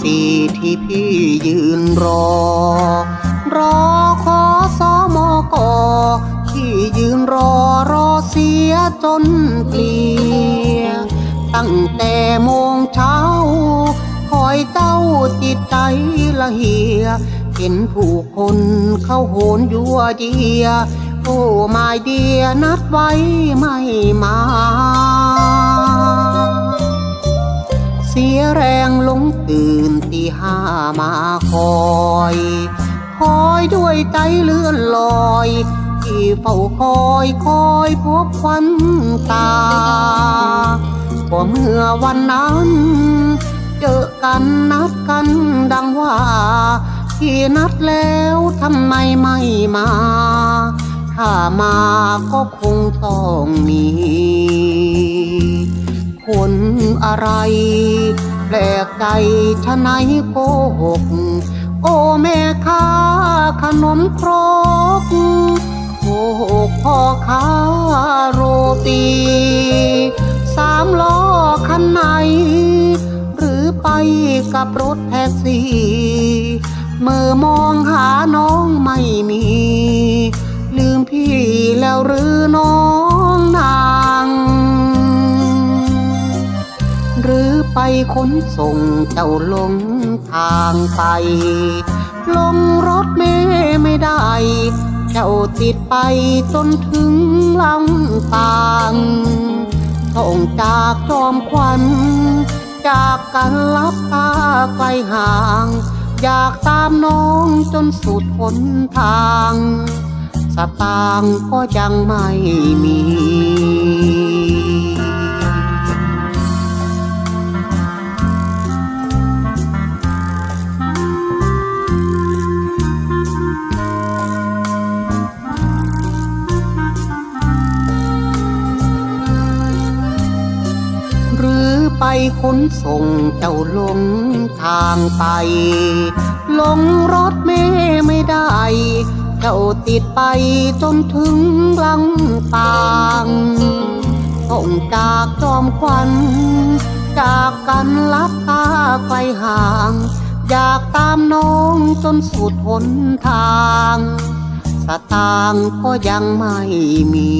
สี่ที่พี่ยืนรอ รอขอสอมอกอที่ยืนรอรอเสียจนเกลียตั้งแต่โมงเช้า คอยเจ้าจิตใจละเหีย เห็นผู้คนเข้าโหนยัวเยีย โอ้ไม่เดียนัดไว้ไม่มา แรงลงตื่นตีห้ามาคอย คอยด้วยใจเลื่อนลอย ที่เฝ้าคอยคอยพบควันตาก็เมื่อวันนั้น เจอกันนัดกันดังว่า ที่นัดแล้วทำไมไม่มา ถ้ามาก็คงต้องมีคนอะไร ลกใจชะไหนโกหก โอ้แม่ค้าขนมครกโกหกพ่อค้าโรตีสามล้อคันไหน หรือไปกับรถแท็กซี่มือมองหาน้องไม่มี ลืมพี่แล้วหรือ ไปขนส่งเจ้าลงทางไป ลงรถเมล์ไม่ได้ เจ้าติดไปจนถึงลำปางส่งจากจอมควัน จากกันลับตาไกลห่าง อยากตามน้องจนสุดหนทาง สตางก็ยังไม่มี ไปขนส่งเจ้าลงทางไป ลงรถเมล์ไม่ได้ เจ้าติดไปจนถึงลำปางส่งจากจอมควัน จากกันลับตาไกลห่าง อยากตามน้องจนสุดหนทาง สตางก็ยังไม่มี